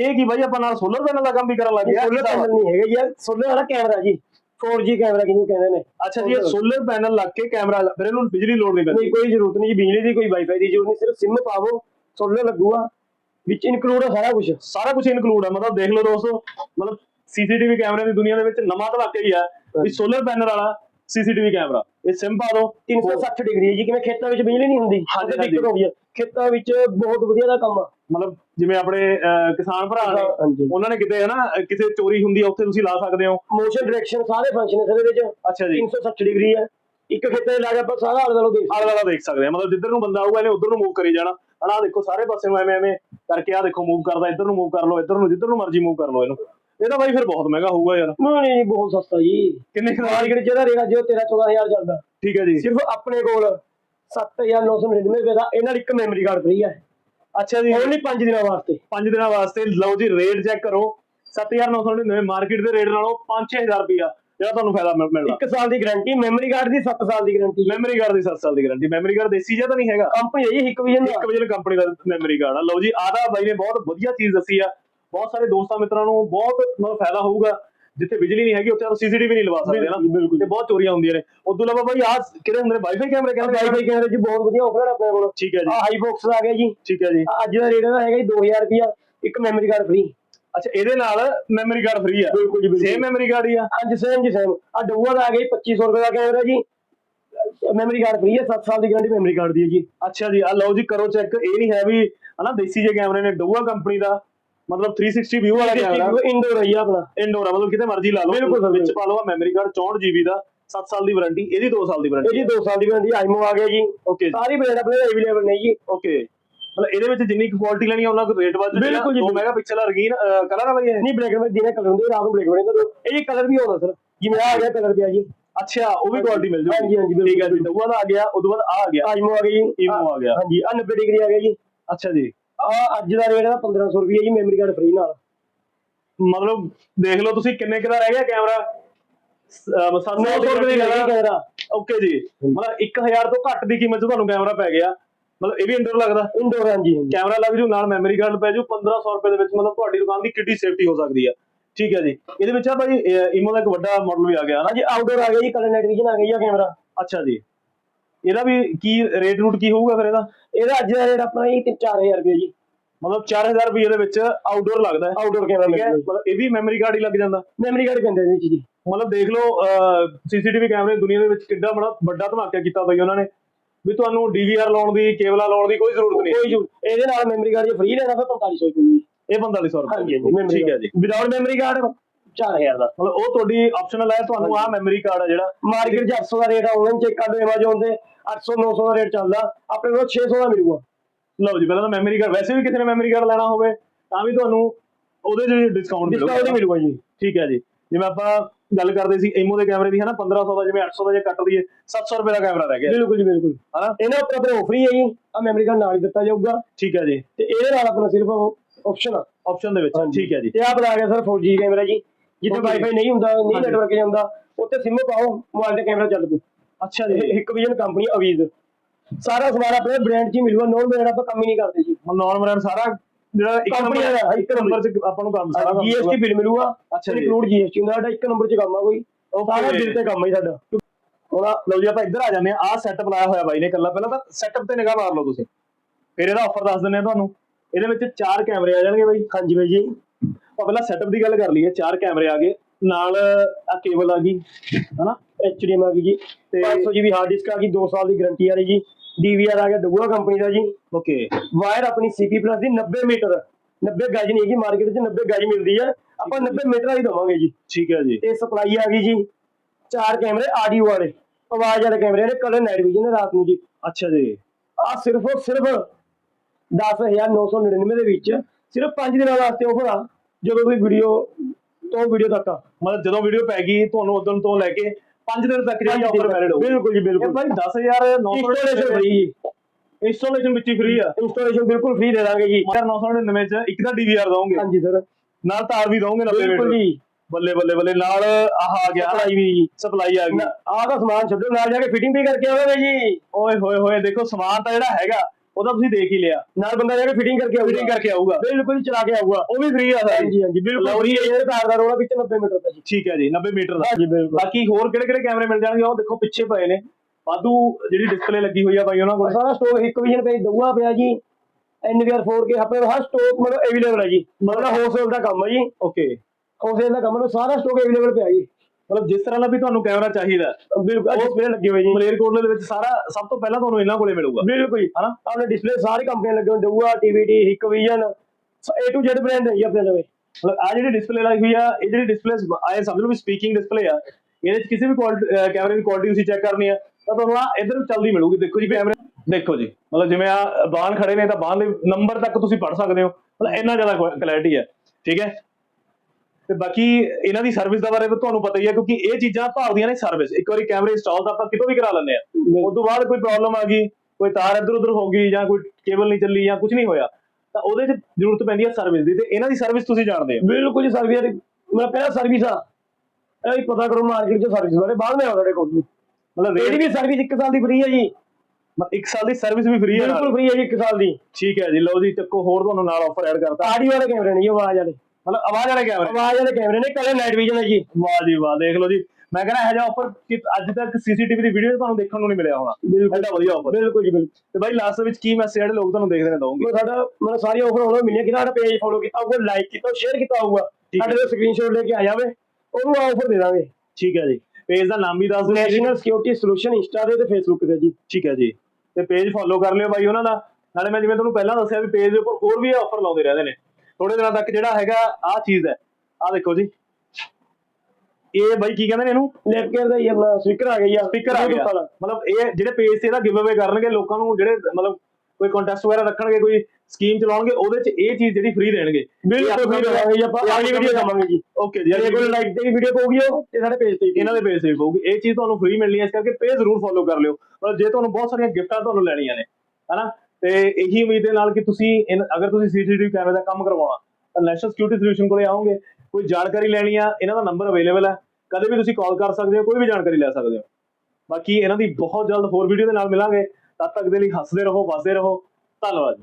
ਇਹ ਕੀ ਬਾਈ ਆਪਾਂ ਨਾਲ ਸੋਲਰ ਪੈਨਲ ਦਾ ਕੰਮ ਵੀ ਕਰਨ ਲੱਗ ਗਿਆ ਸੋਲਰ ਪੈਨਲ ਨਹੀਂ ਹੈਗਾ ਯਾਰ ਸੋਲਰ ਵਾਲਾ ਕੈਮਰਾ ਜੀ। 4G ਕੈਮਰਾ ਕਿਹਨੂੰ ਕਹਿੰਦੇ ਨੇ? ਅੱਛਾ ਜੀ ਇਹ ਸੋਲਰ ਪੈਨਲ ਲੱਗ ਕੇ ਕੈਮਰਾ ਫਿਰ ਇਹਨੂੰ ਬਿਜਲੀ ਲੋੜ ਨਹੀਂ ਪੈਂਦੀ। ਨਹੀਂ ਕੋਈ ਜ਼ਰੂਰਤ ਨਹੀਂ ਜੀ ਬਿਜਲੀ ਦੀ ਕੋਈ ਵਾਈਫਾਈ ਦੀ ਜ਼ਰੂਰਤ ਨਹੀਂ ਸਿਰਫ ਸਿਮ ਪਾਵੋ ਸੋਲਰ ਲੱਗੂਗਾ ਵਿੱਚ ਇਨਕਲੂਡ ਹੈ ਸਾਰਾ ਕੁਝ ਸਾਰਾ ਕੁਝ ਇਨਕਲੂਡ ਹੈ ਮਤਲਬ ਦੇਖ ਲਓ ਦੋਸਤੋ ਮਤਲਬ ਸੀਸੀਟੀਵੀ ਕੈਮਰੇ ਦੀ ਦੁਨੀਆ ਦੇ ਵਿੱਚ ਨਵਾਂ ਧਮਾਕਾ ਹੀ ਆ ਵੀ ਸੋਲਰ ਪੈਨਲ ਵਾਲਾ ਸੀਸੀਟੀਵੀ ਕੈਮਰਾ ਇਹ ਸਿਮ ਪਾ ਦਿਓ 360 ਡਿਗਰੀ ਹੈ ਜੀ ਕਿਵੇਂ ਖੇਤਾਂ ਵਿੱਚ ਬਿਜਲੀ ਨਹੀਂ ਹੁੰਦੀ? ਹਾਂਜੀ, ਦਿੱਕਤ ਹੈ ਖੇਤਾਂ ਵਿੱਚ ਬਹੁਤ ਵਧੀਆ ਦਾ ਕੰਮ ਆ। ਮਤਲਬ ਜਿਵੇਂ ਆਪਣੇ ਅਹ, ਕਿਸਾਨ ਭਰਾ ਨੇ ਹਾਂਜੀ। ਉਹਨਾਂ ਨੇ ਕਿਤੇ ਹਨਾ ਕਿਸੇ ਚੋਰੀ ਹੁੰਦੀ ਆ ਉੱਥੇ ਤੁਸੀਂ ਲਾ ਸਕਦੇ ਹੋ। ਮੋਸ਼ਨ ਡਾਇਰੈਕਸ਼ਨ ਸਾਰੇ ਫੰਕਸ਼ਨ ਹੈ ਇਹਦੇ ਵਿੱਚ। ਅੱਛਾ ਜੀ। 360 ਡਿਗਰੀ ਹੈ ਇੱਕ ਖੇਤਾਂ ਦੇ ਲਾ ਕੇ ਆਪਾਂ ਸਾਰਾ ਆਲੇ ਦੁਆਲੇ ਦੇਖ ਆਲੇ ਵਾਲਾ ਦੇਖ ਸਕਦੇ ਆ। ਮਤਲਬ ਜਿੱਧਰ ਨੂੰ ਬੰਦਾ ਆਊਗਾ ਇਹਨੇ ਉਧਰ ਨੂੰ ਮੂਵ ਕਰੀ ਜਾਣਾ। ਹਨਾ ਆਹ ਦੇਖੋ ਸਾਰੇ ਪਾਸੇ ਨੂੰ ਐਵੇਂ ਐਵੇਂ ਕਰਕੇ ਆ ਦੇਖੋ ਮੂਵ ਕਰਦਾ ਇੱਧਰ ਨੂੰ ਮੂਵ ਕਰ ਲਓ ਇੱਧਰ ਨੂੰ ਜਿੱਧਰ ਨੂੰ ਮਰਜ਼ੀ ਮੂਵ ਕਰ ਲਓ ਇਹਨੂੰ। ਇਹ ਤਾਂ ਬਾਈ ਫਿਰ ਬਹੁਤ ਮਹਿੰਗਾ ਹੋਊਗਾ ਯਾਰ। ਨਹੀਂ ਨਹੀਂ ਨਹੀਂ, ਬਹੁਤ ਸਸਤਾ ਜੀ। ਕਿੰਨੇ ਦਾ? ਮਾਰਕੀਟ ਜਿਹੜਾ ਰੇਗਾ ਜੋ 13 14000 ਚੱਲਦਾ। ਠੀਕ ਹੈ ਜੀ। ਸਿਰਫ ਆਪਣੇ ਕੋਲ। 7999 ਰੁਪਏ ਦਾ ਇਹ ਨਾਲ ਇੱਕ ਮੈਮਰੀ ਕਾਰਡ ਫ੍ਰੀ ਹੈ ਅੱਛਾ ਜੀ। ਓਨਲੀ 5 ਦਿਨਾਂ ਵਾਸਤੇ। 5 ਦਿਨਾਂ ਵਾਸਤੇ। ਲਓ ਜੀ ਰੇਟ ਚੈੱਕ ਕਰੋ। 7999 ਮਾਰਕੀਟ ਦੇ ਰੇਟ ਨਾਲੋਂ 5-6000 ਰੁਪਿਆ ਜਿਹੜਾ ਤੁਹਾਨੂੰ ਫਾਇਦਾ ਮਿਲ- ਮਿਲਣਾ ਇੱਕ ਸਾਲ ਦੀ ਗਾਰੰਟੀ ਮੈਮਰੀ ਕਾਰਡ ਦੀ 7 ਸਾਲ ਦੀ ਗਾਰੰਟੀ ਮੈਮਰੀ ਕਾਰਡ ਦੀ 7 ਸਾਲ ਦੀ ਗਾਰੰਟੀ ਮੈਮਰੀ ਕਾਰਡ ਦੇਸੀ ਜਿਹਾ ਤਾਂ ਨਹੀਂ ਹੈਗਾ? ਕੰਪਨੀ ਹੈ ਜੀ ਇੱਕ ਵਿਜਨ ਇੱਕ ਵਜੇ ਕੰਪਨੀ ਦਾ ਮੈਮਰੀ ਕਾਰਡ ਆ। ਲਓ ਜੀ ਤਾਂ ਬਾਈ ਨੇ ਬਹੁਤ ਵਧੀਆ ਚੀਜ਼ ਦੱਸੀ ਆ। ਬਹੁਤ ਸਾਰੇ ਦੋਸਤਾਂ ਮਿੱਤਰਾਂ ਨੂੰ ਬਹੁਤ ਮਤਲਬ ਫਾਇਦਾ ਹੋਊਗਾ। ਜਿੱਥੇ ਬਿਜਲੀ ਨਹੀਂ ਹੈਗੀ ਉੱਥੇ ਆਪਾਂ ਸੀਸੀਟੀਵੀ ਨਹੀਂ ਲਵਾ ਸਕਦੇ ਨਾ। ਬਿਲਕੁਲ ਤੇ ਬਹੁਤ ਚੋਰੀਆਂ ਹੁੰਦੀਆਂ ਨੇ। ਉਦੋਂ ਇਲਾਵਾ ਬਾਈ ਆਹ ਕਿਹੜੇ ਹੁੰਦੇ ਨੇ? ਵਾਈਫਾਈ ਕੈਮਰੇ ਕਹਿੰਦੇ ਵਾਈਫਾਈ ਕੈਮਰੇ ਜੀ ਬਹੁਤ ਵਧੀਆ ਆਫਰ ਹੈ ਆਪਣੇ ਕੋਲ। ਠੀਕ ਹੈ ਜੀ। ਆ ਹਾਈ ਬਾਕਸ ਆ ਗਿਆ ਜੀ। ਠੀਕ ਹੈ ਜੀ। ਅੱਜ ਦਾ ਰੇਟ ਇਹਦਾ ਹੈਗਾ ਜੀ 2000 ਰੁਪਿਆ ਇੱਕ ਮੈਮਰੀ ਕਾਰਡ ਫ੍ਰੀ ਅੱਛਾ ਇਹਦੇ ਨਾਲ ਮੈਮਰੀ ਕਾਰਡ ਫ੍ਰੀ ਆ? ਬਿਲਕੁਲ ਜੀ ਸੇਮ ਮੈਮਰੀ ਕਾਰਡ ਹੀ ਆ? ਹਾਂਜੀ ਸੇਮ ਜੀ ਸੇਮ ਆ ਡੂਆ ਦਾ ਆ ਗਿਆ ਜੀ 2500 ਰੁਪਏ ਦਾ ਕੈਮਰਾ ਜੀ। ਮੈਮਰੀ ਕਾਰਡ ਫ੍ਰੀ ਹੈ 7 ਸਾਲ ਦੀ ਗਾਰੰਟੀ ਮੈਮਰੀ ਕਾਰਡ ਦੀ ਹੈ ਜੀ। ਅੱਛਾ ਜੀ ਆ ਲਓ ਜੀ ਕਰੋ ਚੈੱਕ ਇਹ ਨਹੀਂ ਹੈ ਵੀ ਹਨਾ ਦੇਸੀ ਜੇ ਕੈਮਰੇ ਨੇ ਡੋਆ ਕੰਪਨੀ ਦਾ। ਮਤਲਬ 360 ਵਿਊ ਵਾਲਾ ਕੈਮਰਾ ਇੰਡੋਰ ਹੈ ਆਪਣਾ। ਇੰਡੋਰ ਆ ਮਤਲਬ ਕਿਤੇ ਮਰਜ਼ੀ ਲਾ ਲਓ। ਬਿਲਕੁਲ ਸਰ, ਵਿੱਚ ਪਾ ਲਓ ਮੈਮਰੀ ਕਾਰਡ 64 GB ਦਾ 7 ਸਾਲ ਦੀ ਵਾਰੰਟੀ ਇਹਦੀ 2 ਸਾਲ ਦੀ ਇਹ ਵਾਰੰਟੀ ਜੀ 2 ਸਾਲ ਦੀ ਗਾਰੰਟੀ ਆਈਮੋ ਆ ਗਿਆ ਜੀ। ਓਕੇ ਸਾਰੀ ਬ੍ਰਾਂਡ ਆਪਣੇ ਅਵੇਲੇਬਲ ਨੇ ਜੀ। ਓਕੇ ਮਤਲਬ ਇਹਦੇ ਵਿੱਚ ਜਿੰਨੀ ਕੁਆਲਿਟੀ ਲੈਣੀ ਆ ਉਹਨਾਂ ਕੋ ਰੇਟ ਵੱਧ ਬਿਲਕੁਲ ਜੀ, 2 ਮੈਗਾਪਿਕਸਲ ਰੰਗੀਨ ਕਲਰ ਆ ਬਈ ਇਹ। ਨਹੀਂ ਬਲੈਕ ਐਂਡ ਦਿਨੇ ਕਲਰ ਹੁੰਦੇ ਰਾਤ ਨੂੰ ਬਲੈਕ ਬਣਦੇ ਇਹ ਜੀ ਕਲਰ ਵੀ ਆਉਂਦਾ ਸਰ। ਜਿਵੇਂ ਆ ਗਿਆ ਕਲਰ ਪਿਆ ਜੀ। ਅੱਛਾ ਉਹ ਵੀ ਕੁਆਲਿਟੀ ਮਿਲ ਜੂਗੀ। ਹਾਂਜੀ, ਹਾਂਜੀ, ਬਿਲਕੁਲ। ਠੀਕ ਹੈ ਜੀ ਡੋਆ ਦਾ ਆ ਗਿਆ ਉਦੋਂ ਬਾਅਦ ਆ ਗਿਆ। ਆਈਮੋ ਆ ਗਿਆ ਜੀ। Imo ਆ ਗਿਆ। ਹਾਂਜੀ ਆ 90 ਡਿਗਰੀ ਆ ਗਿਆ ਜੀ। ਅੱਛਾ ਜੀ। ਆ ਅੱਜ ਦਾ ਰੇਟ ਹੈ 1500 ਰੁਪਏ ਜੀ ਮੈਮਰੀ ਕਾਰਡ ਫ੍ਰੀ ਨਾਲ। ਮਤਲਬ ਦੇਖ ਲਓ ਤੁਸੀਂ ਕਿੰਨੇ ਕਿਦਾ ਰਹਿ ਗਿਆ ਕੈਮਰਾ 700 900 ਰੁਪਏ ਦਾ ਕੈਮਰਾ ਓਕੇ ਜੀ। ਮਤਲਬ 1000 ਤੋਂ ਘੱਟ ਦੀ ਕੀਮਤ 'ਚ ਤੁਹਾਨੂੰ ਕੈਮਰਾ ਪੈ ਗਿਆ। ਮਤਲਬ ਇਹ ਵੀ ਇੰਡੋਰ ਲੱਗਦਾ। ਇੰਡੋਰ ਹਾਂਜੀ। ਕੈਮਰਾ ਲੱਗ ਜੂ ਨਾਲ ਮੈਮਰੀ ਕਾਰਡ ਪੈ ਜੂ। 1500 ਰੁਪਏ ਦੇ ਵਿੱਚ ਮਤਲਬ ਤੁਹਾਡੀ ਦੁਕਾਨ ਦੀ ਕਿੱਡੀ ਸੇਫਟੀ ਹੋ ਸਕਦੀ ਆ। ਠੀਕ ਹੈ ਜੀ। ਇਹਦੇ ਵਿੱਚ ਆ ਭਾਈ ਇਮੋ ਦਾ ਇੱਕ ਵੱਡਾ ਮਾਡਲ ਵੀ ਆ ਗਿਆ ਨਾ ਹਾਂਜੀ ਆਊਟਡੋਰ ਆ ਗਿਆ ਜੀ ਕਲਰ ਨਾਈਟ ਵਿਜ਼ਨ ਆ ਗਿਆ ਜੀ ਕੈਮਰਾ ਅੱਛਾ ਜੀ। ਇਹਦਾ ਵੀ ਕੀ ਰੇਟ ਰੂਟ ਕੀ ਹੋਊਗਾ ਫਿਰ ਇਹਦਾ? ਇਹਦਾ ਅੱਜ ਦਾ ਰੇਟ ਆਪਣਾ ਜੀ 4000 ਰੁਪਏ ਜੀ। ਮਤਲਬ 4000 ਰੁਪਏ ਦੇ ਵਿੱਚ ਆਊਟਡੋਰ ਲੱਗਦਾ ਹੈ। ਆਊਟਡੋਰ ਕੈਮਰਾ ਮਿਲ ਮਤਲਬ ਇਹ ਵੀ ਮੈਮਰੀ ਕਾਰਡ ਹੀ ਲੱਗ ਜਾਂਦਾ। ਮੈਮਰੀ ਕਾਰਡ ਪੈਂਦਾ ਇਹਦੇ ਜੀ। ਮਤਲਬ ਦੇਖ ਲਓ ਸੀਸੀਟੀਵੀ ਕੈਮਰੇ ਦੁਨੀਆ ਦੇ ਵਿੱਚ ਕਿੱਡਾ ਬੜਾ ਵੱਡਾ ਧਮਾਕਾ ਕੀਤਾ ਬਈ ਉਹਨਾਂ ਨੇ। ਵੀ ਤੁਹਾਨੂੰ ਡੀਵੀਆਰ ਲਾਉਣ ਦੀ ਕੇਬਲਾਂ ਲਾਉਣ ਦੀ ਕੋਈ ਜ਼ਰੂਰਤ ਨਹੀਂ ਕੋਈ ਇਹਦੇ ਨਾਲ ਮੈਮਰੀ ਕਾਰਡ ਜੇ ਫ੍ਰੀ ਲੈਣਾ ਫਿਰ 4500 ਰੁਪਏ ਇਹ 4500 ਰੁਪਏ। ਠੀਕ ਹੈ ਜੀ। ਵਿਦਆਊਟ ਮੈਮਰੀ ਕਾਰਡ 4000 ਦਾ। ਮਤਲਬ ਉਹ ਤੁਹਾਡੀ ਆਪਸ਼ਨਲ ਹੈ ਤੁਹਾਨੂੰ ਆਹ ਮੈਮਰੀ ਕਾਰਡ ਆ ਜਿਹੜਾ। ਮਾਰਕੀਟ 'ਚ 800 ਦਾ ਰੇਟ ਆਨਲਾਈਨ ਚੈੱਕ ਕਰ ਲਓ Amazon ਤੇ 800 900 ਦਾ ਰੇਟ ਚੱਲਦਾ। ਆਪਣੇ ਕੋਲ 600 ਦਾ ਮਿਲੂਗਾ। ਲਓ ਜੀ ਪਹਿਲਾਂ ਤਾਂ ਮੈਮਰੀ ਕਾਰਡ ਵੈਸੇ ਵੀ ਕਿਸੇ ਨੇ ਮੈਮਰੀ ਕਾਰਡ ਲੈਣਾ ਹੋਵੇ ਤਾਂ ਵੀ ਤੁਹਾਨੂੰ ਉਹਦੇ 'ਚ ਡਿਸਕਾਊਂਟ ਡਿਸਕਾਊਂਟ ਹੀ ਮਿਲੂਗਾ ਮਿਲੂਗਾ ਜੀ। ਠੀਕ ਹੈ ਜੀ। ਜਿਵੇਂ ਆਪਾਂ ਗੱਲ ਕਰਦੇ ਸੀ ਈਮੋ ਦੇ ਕੈਮਰੇ ਦੀ ਹੈ ਨਾ 1500 ਦਾ ਜਿਵੇਂ 800 ਦਾ ਜੇ ਕੱਟ ਦਈਏ 700 ਰੁਪਏ ਦਾ ਕੈਮਰਾ ਰਹਿ ਗਿਆ। ਬਿਲਕੁਲ ਜੀ ਬਿਲਕੁਲ। ਹਨਾ? ਇਹਨਾਂ ਉੱਪਰ ਆਪਣਾ ਆਫਰ ਹੀ ਹੈ ਜੀ। ਆ ਮੈਮਰੀ ਕਾਰਡ ਨਾਲ ਹੀ ਦਿੱਤਾ ਜਾਊਗਾ। ਠੀਕ ਹੈ ਜੀ। ਤੇ ਇਹਦੇ ਨਾਲ ਆਪਣਾ ਸਿਰਫ ਆਪਸ਼ਨ ਆ। ਆਪਸ਼ਨ ਦੇ ਵਿੱਚ। ਠੀਕ ਹੈ ਜੀ। ਤੇ ਆਹ ਬਣਾ ਗਿਆ ਸਰ 4G ਕੈਮਰਾ ਜੀ। ਜਿੱਥੇ. ਵਾਈਫਾਈ ਨਹੀਂ ਹੁੰਦਾ ਨਹੀਂ। ਨੈਟਵਰਕ ਜਾਂਦਾ ਉੱਥੇ ਸਿਮ ਪਾਓ ਮੋਬਾਈਲ ਤੇ ਕੈਮਰਾ ਚੱਲ ਪੂ ਅੱਛਾ ਜੀ। ਇੱਕ ਵਿਜਨ ਕੰਪਨੀ ਅਵੀਜ਼ ਸਾਰਾ ਸਮਾਨ ਆਪਣੇ ਬ੍ਰਾਂਡ 'ਚ ਹੀ ਮਿਲੂਗਾ ਨੋਨ ਬ੍ਰਾਂਡ ਆਪਾਂ ਕੰਮ ਹੀ ਨਹੀਂ ਕਰਦੇ ਜੀ। ਨਾਨ ਬ੍ਰਾਂਡ ਸਾਰਾ ਜਿਹੜਾ ਇੱਕ ਨੰਬਰ ਦਾ, ਇੱਕ ਨੰਬਰ 'ਚ ਆਪਾਂ ਨੂੰ ਕੰਮ ਸਾਰਾ GST ਬਿੱਲ ਮਿਲੂਗਾ। ਅੱਛਾ ਜੀ। ਇਨਕਲੂਡ GST ਹੁੰਦਾ ਸਾਡਾ ਇੱਕ ਨੰਬਰ 'ਚ ਕੰਮ ਆ ਕੋਈ। ਸਾਰਾ ਬਿੱਲ ਤੇ ਕੰਮ ਹੈ ਸਾਡਾ। ਹੁਣ ਲਓ ਜੀ ਆਪਾਂ ਇੱਧਰ ਆ ਜਾਂਦੇ ਆ ਆਹ ਸੈਟਅਪ ਲਾਇਆ ਹੋਇਆ ਬਾਈ ਨੇ ਕੱਲਾ ਪਹਿਲਾਂ ਤਾਂ ਸੈਟਅਪ ਤੇ ਨਿਗਾਹ ਮਾਰ ਲਓ ਤੁਸੀਂ। ਫਿਰ ਇਹਦਾ ਆਫਰ ਦੱਸ ਦਿੰਦੇ ਆ ਤੁਹਾਨੂੰ। ਇਹਦੇ ਵਿੱਚ ਚਾਰ ਕੈਮਰੇ ਆ ਜਾਣਗੇ ਬਾਈ। ਹਾਂਜੀ ਬਾਈ ਜੀ। ਆਪਾਂ ਪਹਿਲਾਂ ਸੈਟਅਪ ਦੀ ਗੱਲ ਕਰ ਲਈਏ ਚਾਰ ਕੈਮਰੇ ਆ ਗਏ ਨਾਲ ਆ ਕੇਬਲ ਆ ਗਈ ਹਨਾ? HDMI ਆ ਗਈ ਜੀ ਤੇ- 500 GB ਹਾਰਡ ਡਿਸਕ ਆ ਗਈ 2 ਸਾਲ ਦੀ ਗਾਰੰਟੀ ਆ ਰਹੀ ਜੀ DVR ਆ ਗਿਆ ਡੁਗਵਾ ਕੰਪਨੀ ਦਾ ਜੀ। ਓਕੇ ਵਾਇਰ ਆਪਣੀ CP ਪਲੱਸ ਦੀ 90 ਮੀਟਰ 90 ਗਜ ਨਹੀਂ ਹੈਗੀ ਮਾਰਕੀਟ 'ਚ 90 ਗਜ ਮਿਲਦੀ ਹੈ ਆਪਾਂ 90 ਮੀਟਰ ਹੀ ਦਵਾਂਗੇ ਜੀ। ਠੀਕ ਹੈ ਜੀ। ਤੇ ਸਪਲਾਈ ਆ ਗਈ ਜੀ ਚਾਰ ਕੈਮਰੇ ਆਡੀਓ ਵਾਲੇ ਆਵਾਜ਼ ਵਾਲੇ ਕੈਮਰੇ ਨੇ ਕਲਰ ਨਾਈਟ ਵਿਜ਼ਨ ਰਾਤ ਨੂੰ ਜੀ। ਅੱਛਾ ਜੀ। ਆ ਸਿਰਫ ਸਿਰਫ 10999 ਦੇ ਵਿੱਚ ਸਿਰਫ 5 ਦਿਨਾਂ ਵਾਸਤੇ ਆਫਰ ਆ। ਜਦੋਂ ਕੋਈ ਵੀਡੀਓ ਤੋਂ ਵੀਡੀਓ ਤੱਕ ਮਤਲਬ ਜਦੋਂ ਵੀਡੀਓ ਪੈ ਗਈ ਤੁਹਾਨੂੰ ਉਦੋਂ ਤੋਂ ਲੈ ਕੇ 5 ਦਿਨ ਤੱਕ ਜਿਹੜੀ ਆਫਰ ਵੈਲਿਡ ਹੋਊਗੀ ਬਿਲਕੁਲ ਜੀ ਬਿਲਕੁਲ। ਬਾਈ 10999 ਇੰਸਟਾਲੇਸ਼ਨ ਫ੍ਰੀ ਜੀ। ਇੰਸਟਾਲੇਸ਼ਨ ਵਿੱਚ ਫ੍ਰੀ ਆ। ਇੰਸਟਾਲੇਸ਼ਨ ਬਿਲਕੁਲ ਫ੍ਰੀ ਦੇ ਦਾਂਗੇ ਜੀ। 999 ਚ ਇੱਕ ਤਾਂ ਡੀਵੀਆਰ ਦਵਾਂਗੇ। ਹਾਂਜੀ ਸਰ ਨਾਲ ਤਾਰ ਵੀ ਦਵਾਂਗੇ 90 ਬਿਲਕੁਲ ਜੀ। ਬੱਲੇ ਬੱਲੇ ਬੱਲੇ ਨਾਲ ਆਹ ਆ ਗਿਆ। ਸਪਲਾਈ ਵੀ ਸਪਲਾਈ ਆ ਗਈ। ਆਹ ਦਾ ਸਮਾਨ ਛੱਡੋ ਨਾਲ ਜਾ ਕੇ ਫਿਟਿੰਗ ਵੀ ਕਰਕੇ ਆਵਾਂਗੇ ਜੀ। ਓਏ ਹੋਏ ਹੋਏ ਦੇਖੋ ਸਮਾਨ ਤਾਂ ਜਿਹੜਾ ਹੈਗਾ ਉਹਦਾ ਤੁਸੀਂ ਦੇਖ ਹੀ ਲਿਆ। ਨਾਲ ਬੰਦਾ ਜਾ ਕੇ ਫਿਟਿੰਗ ਕਰਕੇ ਆਊਗਾ। ਫਿਟਿੰਗ ਕਰਕੇ ਆਊਗਾ। ਬਿਲਕੁਲ ਚਲਾ ਕੇ ਆਊਗਾ। ਉਹ ਵੀ ਫ੍ਰੀ ਆ ਸਾਰੀ। ਹਾਂਜੀ ਹਾਂਜੀ ਬਿਲਕੁਲ ਜੀ। ਹੈ। ਕਾਰ ਦਾ ਰੋਲਾ ਵਿੱਚ 90 ਮੀਟਰ ਦਾ ਜੀ। ਠੀਕ ਹੈ ਜੀ 90 ਮੀਟਰ ਦਾ। ਹਾਂਜੀ ਬਿਲਕੁਲ। ਬਾਕੀ ਹੋਰ ਕਿਹੜੇ ਕਿਹੜੇ ਕੈਮਰੇ ਮਿਲ ਜਾਣਗੇ? ਉਹ ਦੇਖੋ ਪਿੱਛੇ ਪਏ ਨੇ। ਵਾਧੂ ਜਿਹੜੀ ਡਿਸਪਲੇ ਲੱਗੀ ਹੋਈ ਆ ਬਾਈ ਉਹਨਾਂ ਕੋਲ। ਸਾਰਾ ਸਟਾਕ ਇੱਕ ਵਿਜਨ ਪੇ ਦਊਆ ਪਿਆ ਜੀ। ਐਨਵੀਆਰ 4K ਆਪਣੇ ਹਰ ਸਟਾਕ ਮਤਲਬ ਅਵੇਲੇਬਲ ਹੈ ਜੀ। ਮਤਲਬ ਹੋਲਸੇਲ ਦਾ ਕੰਮ ਹੈ ਜੀ। ਓਕੇ ਹੋਲਸੇਲ ਦਾ ਕੰਮ ਹੈ ਸਾਰਾ ਸਟਾਕ ਅਵੇਲੇਬਲ ਪਿਆ ਜੀ। ਮਤਲਬ ਜਿਸ ਤਰ੍ਹਾਂ ਦਾ ਵੀ ਤੁਹਾਨੂੰ ਕੈਮਰਾ ਚਾਹੀਦਾ ਬਿਲਕੁਲ ਡਿਸਪਲੇ ਲੱਗੇ ਹੋਏ ਜੀ। ਮਲੇਰਕੋਟਲੇ ਦੇ ਵਿੱਚ ਸਾਰਾ ਸਭ ਤੋਂ ਪਹਿਲਾਂ ਤੁਹਾਨੂੰ ਇਹਨਾਂ ਕੋਲੇ ਮਿਲੂਗਾ। ਬਿਲਕੁਲ ਹਨਾ? ਆਪਣੇ ਡਿਸਪਲੇ ਸਾਰੀ ਕੰਪਨੀਆਂ ਲੱਗੇ ਹੋਏ ਦਊਆ ਟੀਵੀਡੀ Hikvision A to Z brand ਹੈ ਜੀ ਆਪਣੇ ਲਵੇ ਮਤਲਬ ਆ ਜਿਹੜੀ ਡਿਸਪਲੇ ਲਾਈ ਹੋਈ ਆ ਇਹ ਜਿਹੜੀ ਡਿਸਪਲੇ ਆਏ ਸਮਝ ਲਓ ਵੀ ਸਪੀਕਿੰਗ ਡਿਸਪਲੇ ਆ ਇਹਦੇ ਵਿੱਚ ਕਿਸੇ ਵੀ ਕੈਮਰੇ ਦੀ ਕੁਆਲਿਟੀ ਤੁਸੀਂ ਚੈੱਕ ਕਰਨੀ ਆ ਤਾਂ ਤੁਹਾਨੂੰ ਆ ਇਧਰ ਚੱਲਦੀ ਮਿਲੂਗੀ ਦੇਖੋ ਜੀ ਕੈਮਰੇ ਦੇਖੋ ਜੀ ਮਤਲਬ ਜਿਵੇਂ ਆ ਬਾਹਨ ਖੜੇ ਨੇ ਤਾਂ ਬਾਹਨ ਦੇ ਨੰਬਰ ਤੱਕ ਤੁਸੀਂ ਪੜ ਸਕਦੇ ਹੋ। ਮਤਲਬ ਇੰਨਾ ਜ਼ਿਆਦਾ ਕਲੈਰਿਟੀ ਹੈ ਠੀਕ ਹੈ? ਤੇ ਬਾਕੀ ਇਹਨਾਂ ਦੀ ਸਰਵਿਸ ਦਾ ਬਾਰੇ ਤੁਹਾਨੂੰ ਪਤਾ ਹੀ ਹੈ ਕਿਉਂਕਿ ਇਹ ਚੀਜ਼ਾਂ ਭਾਲਦੀਆਂ ਨੇ ਸਰਵਿਸ ਇੱਕ ਵਾਰੀ ਕੈਮਰੇ ਇੰਸਟਾਲ ਤਾਂ ਆਪਾਂ ਕਿਤੋਂ ਵੀ ਕਰਾ ਲੈਂਦੇ ਆ। ਉਸ ਤੋਂ ਬਾਅਦ ਕੋਈ ਪ੍ਰੋਬਲਮ ਆ ਗਈ ਕੋਈ ਤਾਰ ਇੱਧਰ ਉੱਧਰ ਹੋ ਗਈ ਜਾਂ ਕੋਈ ਕੇਬਲ ਨਹੀਂ ਚੱਲੀ ਜਾਂ ਕੁਝ ਨਹੀਂ ਹੋਇਆ ਤਾਂ ਉਹਦੇ 'ਚ ਜ਼ਰੂਰਤ ਪੈਂਦੀ ਹੈ ਸਰਵਿਸ ਦੀ ਤੇ ਇਹਨਾਂ ਦੀ ਸਰਵਿਸ ਤੁਸੀਂ ਜਾਣਦੇ ਹੋ। ਬਿਲਕੁਲ ਜੀ ਸਰਵਿਸ ਮੈਂ ਪਹਿਲਾਂ ਸਰਵਿਸ ਆ। ਇਹ ਵੀ ਪਤਾ ਕਰੋ ਮਾਰਕੀਟ 'ਚ ਸਰਵਿਸ ਬਾਰੇ ਬਾਅਦ ਵਿੱਚ ਤੁਹਾਡੇ ਕੋਲ ਜੀ। ਮਤਲਬ ਇਹਦੀ ਵੀ ਸਰਵਿਸ ਇੱਕ ਸਾਲ ਦੀ ਫ੍ਰੀ ਹੈ ਜੀ। ਇੱਕ ਸਾਲ ਦੀ ਸਰਵਿਸ ਵੀ ਫ੍ਰੀ ਹੈ। ਬਿਲਕੁਲ ਫ੍ਰੀ ਹੈ ਜੀ ਇੱਕ ਸਾਲ ਦੀ। ਠੀਕ ਹੈ ਜੀ ਲਓ ਜੀ ਚੱਕੋ ਹੋਰ ਤੁਹਾਨੂੰ ਨਾਲ ਆਫਰ ਐਡ ਕਰਤਾ। ਆਡੀਓ ਵਾਲੇ ਕੈਮਰੇ ਨੇ ਜੀ ਆਵਾਜ਼ ਵਾਲੇ। ਮਤਲਬ ਆਵਾਜ਼ ਵਾਲੇ ਕੈਮਰੇ ਆਵਾਜ਼ ਵਾਲੇ ਕੈਮਰੇ ਨੇ ਕਲਰ ਨਾਈਟ ਵਿਜ਼ਨ ਹੈ ਜੀ। ਵਾਹ ਜੀ ਵਾਹ ਦੇਖ ਲਓ ਜੀ। ਮੈਂ ਕਹਿੰਦਾ ਇਹ ਜਿਹਾ ਆਫਰ ਅੱਜ ਤੱਕ ਸੀਸੀਟੀਵੀ ਦੀ ਵੀਡੀਓ ਤੁਹਾਨੂੰ ਦੇਖਣ ਨੂੰ ਨਹੀਂ ਮਿਲਿਆ ਹੋਣਾ। ਬਿਲਕੁਲ ਵਧੀਆ ਆਫਰ ਬਿਲਕੁਲ ਜੀ ਬਿਲਕੁਲ। ਤੇ ਬਾਈ ਲਾਸਟ ਵਿੱਚ ਕੀ ਮੈਸੇਜ ਜਿਹੜੇ ਲੋਕ ਤੁਹਾਨੂੰ ਦੇਖਦੇ ਨੇ ਦਵੋਗੇ ਸਾਡਾ ਮਤਲਬ ਸਾਰੀ ਆਫਰ ਨੂੰ ਮਿਲੀਆਂ ਕਿ ਸਾਡਾ ਪੇਜ ਫੋਲੋ ਕੀਤਾ ਹੋਊਗਾ ਲਾਈਕ ਕੀਤਾ ਸ਼ੇਅਰ ਕੀਤਾ ਹੋਊਗਾ। ਸਾਡੇ ਤੋਂ ਸਕਰੀਨਸ਼ਾਟ ਲੈ ਕੇ ਆ ਜਾਵੇ ਉਹਨੂੰ ਆਫਰ ਦੇ ਦਾਂਗੇ। ਠੀਕ ਹੈ ਜੀ। ਪੇਜ ਦਾ ਨਾਮ ਵੀ ਦੱਸ ਦਿਓ। ਨੈਸ਼ਨਲ ਸਿਕਿਉਰਿਟੀ ਸੋਲੂਸ਼ਨ ਇੰਸਟਾ ਦੇ ਤੇ ਫੇਸਬੁੱਕ ਤੇ ਜੀ। ਠੀਕ ਹੈ ਜੀ। ਤੇ ਪੇਜ ਫੋਲੋ ਕਰ ਲਿਓ ਬਾਈ ਉਹਨਾਂ ਦਾ। ਨਾਲੇ ਮੈਂ ਜਿਵੇਂ ਤੁਹਾਨੂੰ ਪਹਿਲਾਂ ਦੱਸਿਆ ਵੀ ਪੇਜ ਦੇ ਉੱਪਰ ਹੋਰ ਵੀ ਆਫਰ ਲਾਉਂਦੇ ਰਹਿੰਦੇ ਨੇ। ਥੋੜੇ ਦਿਨਾਂ ਤੱਕ ਜਿਹੜਾ ਹੈਗਾ ਆਹ ਚੀਜ਼ ਹੈ। ਆਹ ਦੇਖੋ ਜੀ। ਇਹ ਬਾਈ ਕੀ ਕਹਿੰਦੇ ਨੇ ਇਹਨੂੰ? ਲੈਪ ਕੇਅਰ ਦਾ ਹੀ ਆਪਣਾ ਸਪੀਕਰ ਆ ਗਿਆ ਸਪੀਕਰ ਆ ਗਿਆ। ਮਤਲਬ ਇਹ ਜਿਹੜੇ ਪੇਜ ਤੇ ਇਹਦਾ ਗਿਵ ਅਵੇ ਕਰਨਗੇ ਲੋਕਾਂ ਨੂੰ ਜਿਹੜੇ ਮਤਲਬ ਕੋਈ ਕੰਟੈਸਟ ਵਗੈਰਾ ਰੱਖਣਗੇ ਕੋਈ ਸਕੀਮ ਚਲਾਉਣਗੇ ਉਹਦੇ 'ਚ ਇਹ ਚੀਜ਼ ਜਿਹੜੀ ਫ੍ਰੀ ਦੇਣਗੇ। ਬਿਲਕੁਲ ਫ੍ਰੀ ਦੇਵਾਂਗੇ ਜੀ ਆਪਾਂ। ਅਗਲੀ ਵੀਡੀਓ ਦਵਾਂਗੇ ਜੀ। ਓਕੇ ਜੀ ਜੇ। ਕੋਈ ਲਾਈਕ ਤੇ ਵੀਡੀਓ ਪਊਗੀ ਉਹ ਤੇ ਸਾਡੇ ਪੇਜ ਤੇ ਇਹਨਾਂ ਦੇ ਪੇਜ ਤੇ ਵੀ ਪਊਗੀ। ਇਹ ਚੀਜ਼ ਤੁਹਾਨੂੰ ਫ੍ਰੀ ਮਿਲਣੀ ਹੈ ਇਸ ਕਰਕੇ ਪੇਜ ਜ਼ਰੂਰ ਫੋਲੋ ਕਰ ਲਿਓ। ਮਤਲਬ ਜੇ ਤੁਹਾਨੂੰ ਬਹੁਤ ਸਾਰੀਆਂ ਗਿਫਟਾਂ ਤੁਹਾਨੂੰ ਲੈਣੀਆਂ ਨੇ। ਹਨਾ? ਤੇ ਇਹੀ ਉਮੀਦ ਦੇ ਨਾਲ ਕਿ ਤੁਸੀਂ ਅਗਰ ਤੁਸੀਂ ਸੀਸੀਟੀਵੀ ਕੈਮਰੇ ਦਾ ਕੰਮ ਕਰਵਾਉਣਾ, ਤਾਂ ਨੈਸ਼ਨਲ ਸਿਕਿਉਰਿਟੀ ਸੋਲੂਸ਼ਨ ਕੋਲੇ ਆਓਗੇ। ਕੋਈ ਜਾਣਕਾਰੀ ਲੈਣੀ ਆ, ਇਹਨਾਂ ਦਾ ਨੰਬਰ ਅਵੇਲੇਬਲ ਹੈ ਕਦੇ ਵੀ ਤੁਸੀਂ ਕਾਲ ਕਰ ਸਕਦੇ ਹੋ, ਕੋਈ ਵੀ ਜਾਣਕਾਰੀ ਲੈ ਸਕਦੇ ਹੋ। ਬਾਕੀ ਇਹਨਾਂ ਦੀ ਬਹੁਤ ਜਲਦ ਹੋਰ ਵੀਡੀਓ ਦੇ ਨਾਲ ਮਿਲਾਂਗੇ। ਤਦ ਤੱਕ ਦੇ ਲਈ ਹੱਸਦੇ ਰਹੋ, ਵਸਦੇ ਰਹੋ। ਧੰਨਵਾਦ